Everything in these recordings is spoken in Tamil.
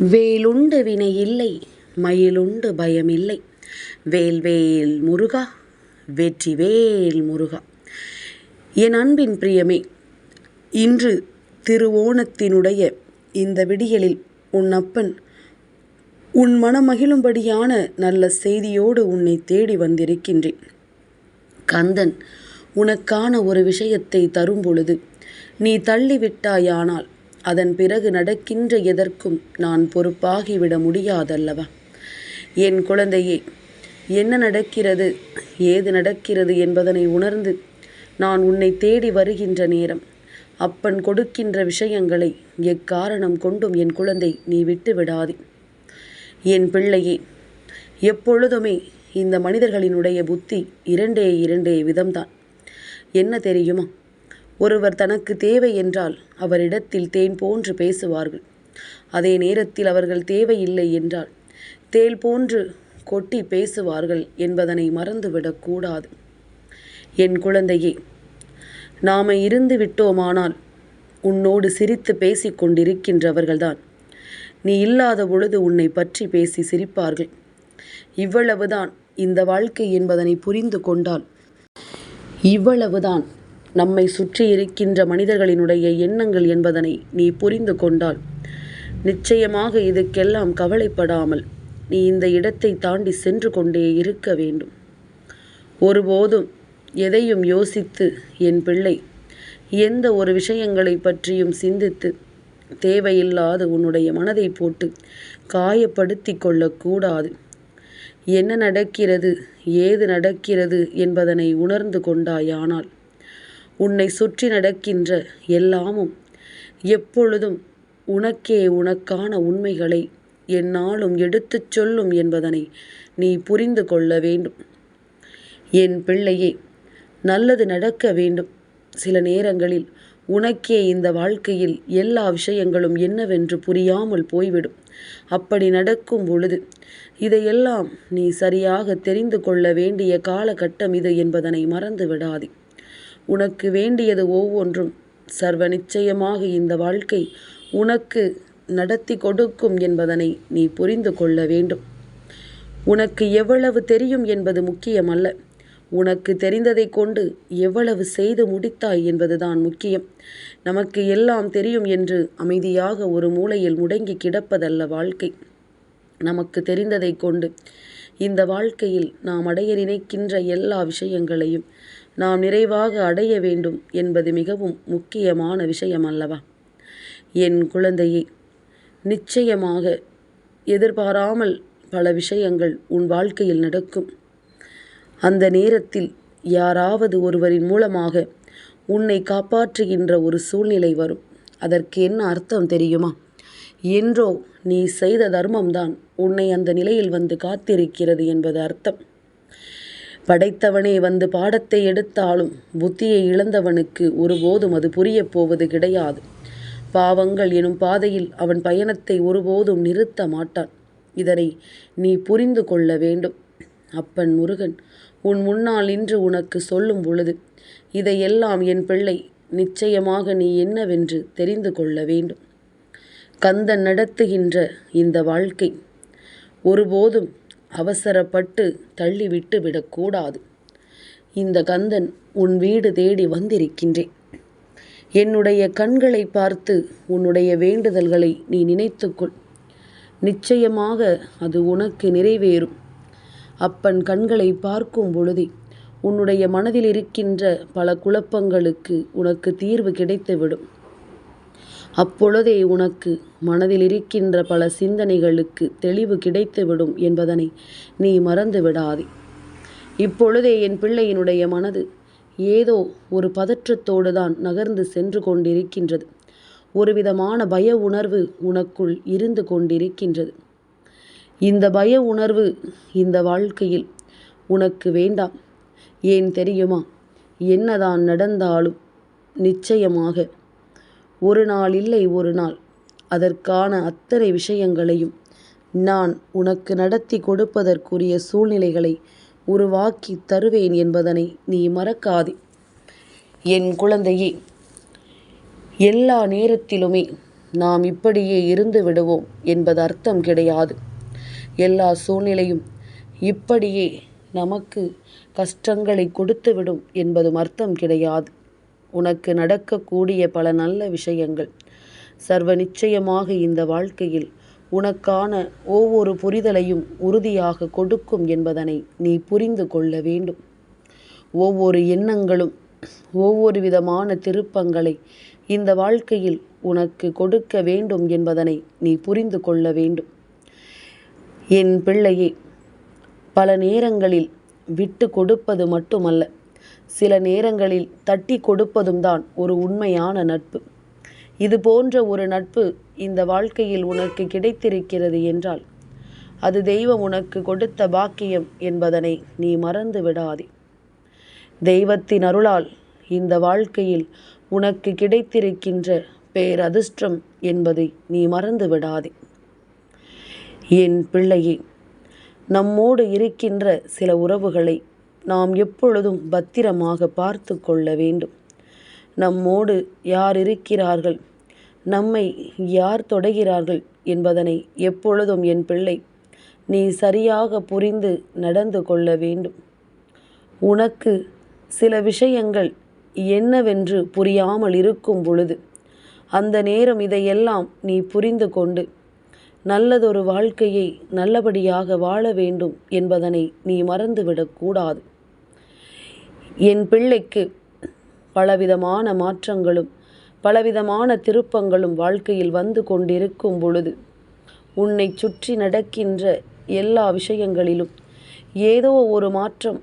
வேலுண்டு வினை இல்லை மயிலுண்டு பயமில்லை வேல்வேல் முருகா வெற்றி வேல் முருகா. என் அன்பின் பிரியமே இன்று திருவோணத்தினுடைய இந்த விடியலில் உன் அப்பன் உன் மனமகிழும்படியான நல்ல செய்தியோடு உன்னை தேடி வந்திருக்கின்றேன். கந்தன் உனக்கான ஒரு விஷயத்தை தரும் பொழுது நீ தள்ளிவிட்டாயானால் அதன் பிறகு நடக்கின்ற எதற்கும் நான் பொறுப்பாகிவிட முடியாதல்லவா? என் குழந்தையே என்ன நடக்கிறது ஏது நடக்கிறது என்பதனை உணர்ந்து நான் உன்னை தேடி வருகின்ற நேரம் அப்பன் கொடுக்கின்ற விஷயங்களை எக்காரணம் கொண்டும் என் குழந்தை நீ விட்டு விடாதே. என் பிள்ளையே எப்பொழுதுமே இந்த மனிதர்களினுடைய புத்தி இரண்டே இரண்டே விதம்தான். என்ன தெரியுமா? ஒருவர் தனக்கு தேவை என்றால் அவரிடத்தில் தேன் போன்று பேசுவார்கள். அதே நேரத்தில் அவர்கள் தேவையில்லை என்றால் தேல் போன்று கொட்டி பேசுவார்கள் என்பதனை மறந்துவிடக்கூடாது என் குழந்தையே நாம இருந்து விட்டோமானால் உன்னோடு சிரித்து பேசிக் கொண்டிருக்கின்றவர்கள்தான். நீ இல்லாத பொழுது உன்னை பற்றி பேசி சிரிப்பார்கள். இவ்வளவுதான் இந்த வாழ்க்கை என்பதனை புரிந்து கொண்டால் இவ்வளவுதான் நம்மை சுற்றி இருக்கின்ற மனிதர்களினுடைய எண்ணங்கள் என்பதனை நீ புரிந்து கொண்டால். நிச்சயமாக இதுக்கெல்லாம் கவலைப்படாமல் நீ இந்த இடத்தை தாண்டி சென்று கொண்டே இருக்க வேண்டும். ஒருபோதும் எதையும் யோசித்து என் பிள்ளை எந்த ஒரு விஷயங்களை பற்றியும் சிந்தித்து தேவையில்லாத உன்னுடைய மனதை போட்டு காயப்படுத்தி கொள்ளக்கூடாது. என்ன நடக்கிறது ஏது நடக்கிறது என்பதனை உணர்ந்து கொண்டாயானால் உன்னை சுற்றி நடக்கின்ற எல்லாமும் எப்பொழுதும் உனக்கே உனக்கான உண்மைகளை என்னாலும் எடுத்துச் சொல்லும் என்பதனை நீ புரிந்து கொள்ள வேண்டும். என் பிள்ளையே நல்லது நடக்க வேண்டும். சில நேரங்களில் உனக்கே இந்த வாழ்க்கையில் எல்லா விஷயங்களும் என்னவென்று புரியாமல் போய்விடும். அப்படி நடக்கும் பொழுது இதையெல்லாம் நீ சரியாக தெரிந்து கொள்ள வேண்டிய காலகட்டம் இது என்பதனை மறந்து விடாதே. உனக்கு வேண்டியது ஒவ்வொன்றும். சர்வ நிச்சயமாக இந்த வாழ்க்கை உனக்கு நடத்தி கொடுக்கும் என்பதனை நீ புரிந்து கொள்ள வேண்டும். உனக்கு எவ்வளவு தெரியும் என்பது முக்கியமல்ல. உனக்கு தெரிந்ததை கொண்டு எவ்வளவு செய்து முடித்தாய் என்பதுதான் முக்கியம். நமக்கு எல்லாம் தெரியும் என்று அமைதியாக ஒரு மூலையில் முடங்கி கிடப்பதல்ல வாழ்க்கை. நமக்கு தெரிந்ததை கொண்டு இந்த வாழ்க்கையில் நாம் அடைய நினைக்கின்ற எல்லா விஷயங்களையும் நாம் நிறைவாக அடைய வேண்டும் என்பது மிகவும் முக்கியமான விஷயம் அல்லவா? என் குழந்தையே நிச்சயமாக எதிர்பாராமல் பல விஷயங்கள் உன் வாழ்க்கையில் நடக்கும். அந்த நேரத்தில் யாராவது ஒருவரின் மூலமாக உன்னை காப்பாற்றுகின்ற ஒரு சூழ்நிலை வரும். அதற்கு என்ன அர்த்தம் தெரியுமா? என்றோ நீ செய்த தர்மம்தான் உன்னை அந்த நிலையில் வந்து காத்திருக்கிறது என்பது அர்த்தம். படைத்தவனே வந்து பாடத்தை எடுத்தாலும் புத்தியை இழந்தவனுக்கு ஒருபோதும் அது புரியப் போவது கிடையாது. பாவங்கள் எனும் பாதையில் அவன் பயணத்தை ஒருபோதும் நிறுத்த மாட்டான். இதனை நீ புரிந்து கொள்ள வேண்டும். அப்பன் முருகன் உன் முன்னால் இன்று உனக்கு சொல்லும் பொழுது இதையெல்லாம் என் பிள்ளை நிச்சயமாக நீ என்னவென்று தெரிந்து கொள்ள வேண்டும். கந்தன் நடத்துகின்ற இந்த வாழ்க்கை ஒருபோதும் அவசரப்பட்டு தள்ளிவிட்டு விடக்கூடாது. இந்த கந்தன் உன் வீடு தேடி வந்திருக்கின்றேன். என்னுடைய கண்களை பார்த்து உன்னுடைய வேண்டுதல்களை நீ நினைத்துக்கொள். நிச்சயமாக அது உனக்கு நிறைவேறும். அப்பன் கண்களை பார்க்கும் பொழுதே உன்னுடைய மனதில் இருக்கின்ற பல குழப்பங்களுக்கு உனக்கு தீர்வு கிடைத்துவிடும். அப்பொழுதே உனக்கு மனதில் இருக்கின்ற பல சிந்தனைகளுக்கு தெளிவு கிடைத்துவிடும் என்பதனை நீ மறந்து விடாதே இப்பொழுதே என் பிள்ளையினுடைய மனது ஏதோ ஒரு பதற்றத்தோடு தான் நகர்ந்து சென்று கொண்டிருக்கின்றது. ஒருவிதமான பய உணர்வு உனக்குள் இருந்து கொண்டிருக்கின்றது. இந்த பய உணர்வு இந்த வாழ்க்கையில் உனக்கு வேண்டாம். ஏன் தெரியுமா? என்னதான் நடந்தாலும் நிச்சயமாக ஒரு நாள் இல்லை ஒரு நாள். அதற்கான அத்தனை விஷயங்களையும் நான் உனக்கு நடத்தி கொடுப்பதற்குரிய சூழ்நிலைகளை உருவாக்கி தருவேன் என்பதனை நீ மறக்காதே. என் குழந்தையே எல்லா நேரத்திலுமே நாம் இப்படியே இருந்து விடுவோம் என்பது அர்த்தம் கிடையாது. எல்லா சூழ்நிலையும் இப்படியே நமக்கு கஷ்டங்களை கொடுத்துவிடும் என்பதும் அர்த்தம் கிடையாது. உனக்கு நடக்கக்கூடிய பல நல்ல விஷயங்கள். சர்வ நிச்சயமாக இந்த வாழ்க்கையில் உனக்கான ஒவ்வொரு புரிதலையும் உறுதியாக கொடுக்கும் என்பதனை நீ புரிந்து கொள்ள வேண்டும். ஒவ்வொரு எண்ணங்களும் ஒவ்வொரு விதமான திருப்பங்களை இந்த வாழ்க்கையில் உனக்கு கொடுக்க வேண்டும் என்பதனை நீ புரிந்து கொள்ள வேண்டும். என் பிள்ளையே பல நேரங்களில் விட்டு கொடுப்பது மட்டுமல்ல சில நேரங்களில் தட்டி கொடுப்பதும் தான் ஒரு உண்மையான நட்பு. இது போன்ற ஒரு நட்பு இந்த வாழ்க்கையில் உனக்கு கிடைத்திருக்கிறது என்றால் அது தெய்வம் உனக்கு கொடுத்த பாக்கியம் என்பதனை நீ மறந்து விடாதே. தெய்வத்தின் அருளால் இந்த வாழ்க்கையில் உனக்கு கிடைத்திருக்கின்ற பேரதிர்ஷ்டம் என்பதை நீ மறந்து விடாதே. என் பிள்ளையே நம்மோடு இருக்கின்ற சில உறவுகளை நாம் எப்பொழுதும் பத்திரமாக பார்த்து கொள்ள வேண்டும். நம்மோடு யார் இருக்கிறார்கள்? நம்மை யார் தொடைகிறார்கள் என்பதனை எப்பொழுதும் என் பிள்ளை நீ சரியாக புரிந்து நடந்து கொள்ள வேண்டும். உனக்கு சில விஷயங்கள் என்னவென்று புரியாமல் இருக்கும் பொழுது அந்த நேரம் இதையெல்லாம் நீ புரிந்து கொண்டு நல்லதொரு வாழ்க்கையை நல்லபடியாக வாழ வேண்டும் என்பதனை நீ மறந்துவிடக்கூடாது என் பிள்ளைக்கு பலவிதமான மாற்றங்களும் பலவிதமான திருப்பங்களும் வாழ்க்கையில் வந்து கொண்டிருக்கும் பொழுது உன்னை சுற்றி நடக்கின்ற எல்லா விஷயங்களிலும் ஏதோ ஒரு மாற்றம்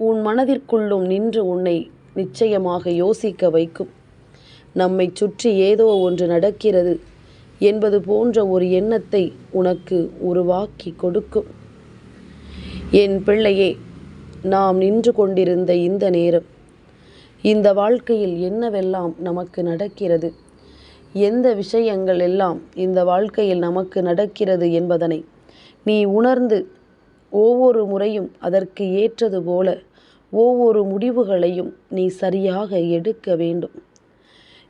உன் மனதிற்குள்ளும் நின்று உன்னை நிச்சயமாக யோசிக்க வைக்கும். நம்மை சுற்றி ஏதோ ஒன்று நடக்கிறது என்பது போன்ற ஒரு எண்ணத்தை உனக்கு உருவாக்கி கொடுக்கும். என் பிள்ளையே நாம் நின்று கொண்டிருந்த இந்த நேரம். இந்த வாழ்க்கையில் என்னவெல்லாம் நமக்கு நடக்கிறது? எந்த விஷயங்கள் எல்லாம் இந்த வாழ்க்கையில் நமக்கு நடக்கிறது என்பதனை நீ உணர்ந்து ஒவ்வொரு முறையும் அதற்கு ஏற்றது போல ஒவ்வொரு முடிவுகளையும் நீ சரியாக எடுக்க வேண்டும்.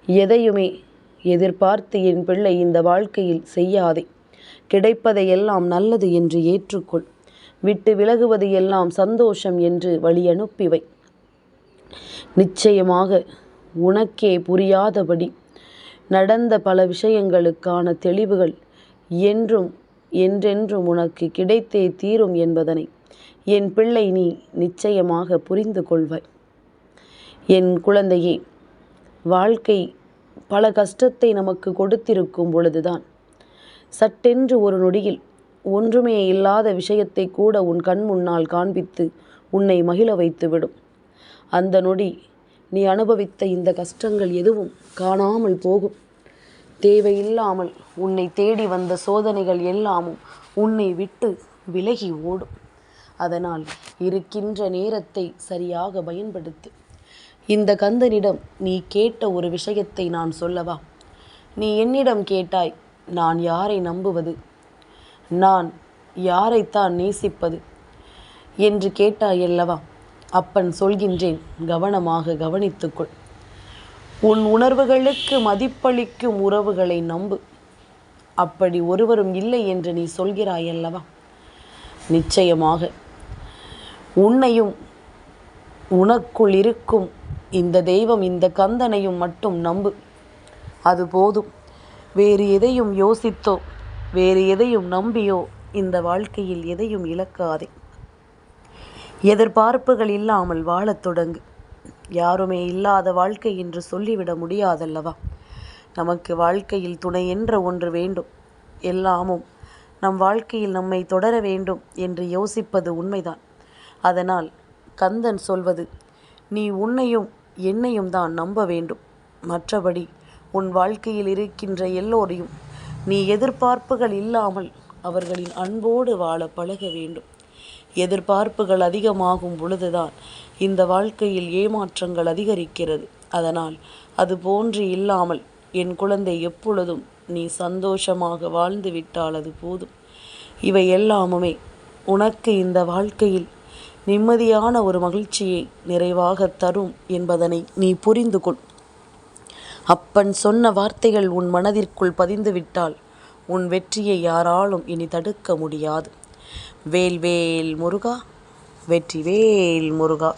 எதையுமே எதிர்பார்த்து என் பிள்ளை இந்த வாழ்க்கையில் செய்யாதே. கிடைப்பதையெல்லாம் நல்லது என்று ஏற்றுக்கொள். விட்டு விலகுவது எல்லாம் சந்தோஷம் என்று வழி அனுப்பிவை நிச்சயமாக உனக்கே புரியாதபடி நடந்த பல விஷயங்களுக்கான தெளிவுகள் என்றும் என்றென்றும் உனக்கு கிடைத்தே தீரும் என்பதனை என் பிள்ளை நீ நிச்சயமாக புரிந்து கொள்வாய். என் குழந்தையே வாழ்க்கை பல கஷ்டத்தை நமக்கு கொடுத்திருக்கும் பொழுதுதான் சட்டென்று ஒரு நொடியில் ஒன்றுமே இல்லாத விஷயத்தை கூட உன் கண் முன்னால் காண்பித்து உன்னை மகிழ வைத்துவிடும். அந்த நொடி நீ அனுபவித்த இந்த கஷ்டங்கள் எதுவும் காணாமல் போகும். தேவையில்லாமல் உன்னை தேடி வந்த சோதனைகள் எல்லாமும் உன்னை விட்டு விலகி ஓடும். அதனால் இருக்கின்ற நேரத்தை சரியாக பயன்படுத்து. இந்த கந்தனிடம் நீ கேட்ட ஒரு விஷயத்தை நான் சொல்லவா? நீ என்னிடம் கேட்டாய் நான் யாரை நம்புவது? நான் யாரைத்தான் நேசிப்பது? என்று கேட்டாய் அல்லவா? அப்பன் சொல்கின்றேன் கவனமாக கவனித்துக்கொள். உன் உணர்வுகளுக்கு மதிப்பளிக்கும் உறவுகளை நம்பு. அப்படி ஒருவரும் இல்லை என்று நீ சொல்கிறாய் அல்லவா? நிச்சயமாக. உன்னையும் உனக்குள் இருக்கும் இந்த தெய்வம் இந்த கந்தனையும் மட்டும் நம்பு. அது போதும். வேறு எதையும் யோசித்தோ வேறு எதையும் நம்பியோ இந்த வாழ்க்கையில் எதையும் இழக்காதே. எதிர்பார்ப்புகள் இல்லாமல் வாழத் தொடங்கு. யாருமே இல்லாத வாழ்க்கை என்று சொல்லிவிட முடியாதல்லவா? நமக்கு வாழ்க்கையில் துணை என்ற ஒன்று வேண்டும். எல்லாமும் நம் வாழ்க்கையில் நம்மை தொடர வேண்டும் என்று யோசிப்பது உண்மைதான். அதனால் கந்தன் சொல்வது நீ உன்னையும் என்னையும் தான் நம்ப வேண்டும். மற்றபடி உன் வாழ்க்கையில் இருக்கின்ற எல்லோரையும் நீ எதிர்பார்ப்புகள் இல்லாமல் அவர்களின் அன்போடு வாழ பழக வேண்டும். எதிர்பார்ப்புகள் அதிகமாகும் பொழுதுதான் இந்த வாழ்க்கையில் ஏமாற்றங்கள் அதிகரிக்கிறது. அதனால் அது போன்று இல்லாமல் என் குழந்தை எப்பொழுதும் நீ சந்தோஷமாக வாழ்ந்து விட்டால் அது போதும். இவை எல்லாமுமே உனக்கு இந்த வாழ்க்கையில் நிம்மதியான ஒரு மகிழ்ச்சியை நிறைவாக தரும் என்பதனை நீ புரிந்து கொள். அப்பன் சொன்ன வார்த்தைகள் உன் மனதிற்குள் பதிந்துவிட்டால் உன் வெற்றியை யாராலும் இனி தடுக்க முடியாது. வேல் வேல் முருகா வெற்றி வேல் முருகா.